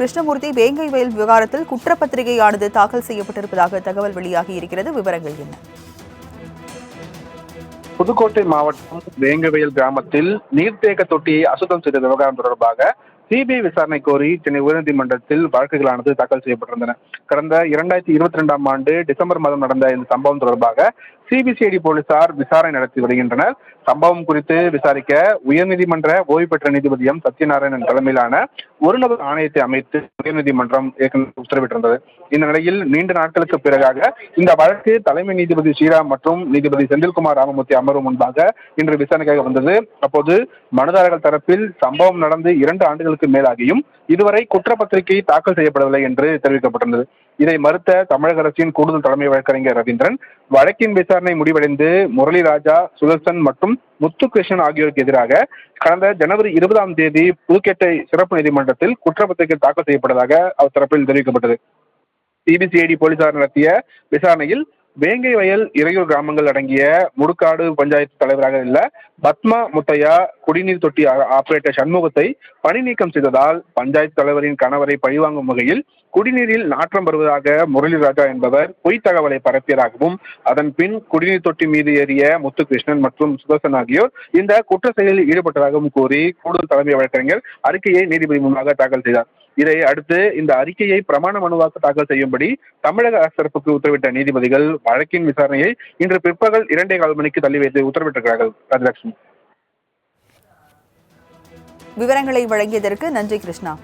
கிருஷ்ணமூர்த்தி வேங்கை வயல் விவகாரத்தில் குற்றப்பத்திரிகையானது தாக்கல் செய்யப்பட்டிருப்பதாக தகவல் வெளியாகி இருக்கிறது. விவரங்கள் என்ன? புதுக்கோட்டை மாவட்டம் வேங்கவயல் கிராமத்தில் நீர்த்தேக்க தொட்டியை அசுத்தம் செய்த விவகாரம் தொடர்பாக சிபிஐ விசாரணை கோரி சென்னை உயர்நீதிமன்றத்தில் வழக்குகளானது தாக்கல் செய்யப்பட்டிருந்தன. கடந்த இரண்டாயிரத்தி இருபத்தி ரெண்டாம் ஆண்டு டிசம்பர் மாதம் நடந்த இந்த சம்பவம் தொடர்பாக சிபிசிஐடி போலீசார் விசாரணை நடத்தி வருகின்றனர். சம்பவம் குறித்து விசாரிக்க உயர்நீதிமன்ற ஓய்வு பெற்ற நீதிபதி எம். சத்யநாராயணன் தலைமையிலான ஒரு நபர் ஆணையத்தை அமைத்து உயர்நீதிமன்றம் ஏற்கனவே உத்தரவிட்டிருந்தது. இந்த நிலையில் நீண்ட நாட்களுக்கு பிறகாக இந்த வழக்கு தலைமை நீதிபதி ஸ்ரீராம் மற்றும் நீதிபதி செந்தில்குமார் ராமமூர்த்தி அமர்வு முன்பாக இன்று விசாரணைக்காக வந்தது. அப்போது மனுதாரர்கள் தரப்பில் சம்பவம் நடந்து இரண்டு ஆண்டுகளுக்கு மேலாகியும் இதுவரை குற்றப்பத்திரிகை தாக்கல் செய்யப்படவில்லை என்று தெரிவிக்கப்பட்டிருந்தது. இதை மறுத்த தமிழக அரசின் கூடுதல் தலைமை வழக்கறிஞர் ரவீந்திரன் வழக்கின் விசாரணை முடிவடைந்து முரளி ராஜா சுதர்சன் மற்றும் முத்துகிருஷ்ணன் ஆகியோருக்கு எதிராக கடந்த ஜனவரி இருபதாம் தேதி புதுக்கேட்டை சிறப்பு நீதிமன்றத்தில் குற்றப்பத்திரிகை தாக்கல் செய்யப்பட்டதாக அவர் தரப்பில் தெரிவிக்கப்பட்டது. சிபிசிஐடி போலீசார் நடத்திய விசாரணையில் வேங்கை வயல் இறையூர் கிராமங்கள் அடங்கிய முடுக்காடு பஞ்சாயத்து தலைவராக உள்ள பத்மா முத்தையா குடிநீர் தொட்டி ஆ- ஆபரேட்டர் சண்முகத்தை பணி நீக்கம் செய்ததால் பஞ்சாயத்து தலைவரின் கணவரை பழிவாங்கும் வகையில் குடிநீரில் நாற்றம் வருவதாக முரளிராஜா என்பவர் பொய் தகவலை பரப்பியதாகவும் அதன் பின் குடிநீர் தொட்டி மீது ஏறிய முத்துகிருஷ்ணன் மற்றும் சுதர்சன் ஆகியோர் இந்த குற்ற செயலில் ஈடுபட்டதாகவும் கூறி கூடுதல் தலைமை வழக்கறிஞர் அறிக்கையை நீதிபதி முன்பாக தாக்கல் செய்தார். இதை அடுத்து இந்த அறிக்கையை பிரமாண மனுவாக தாக்கல் செய்யும்படி தமிழக அரசரப்புக்கு உத்தரவிட்ட நீதிபதிகள் வழக்கின் விசாரணையை இன்று பிற்பகல் இரண்டே கால் மணிக்கு தள்ளி வைத்து உத்தரவிட்டிருக்கிறார்கள். ராஜலட்சுமி. விவரங்களை வழங்கியதற்கு நன்றி கிருஷ்ணா.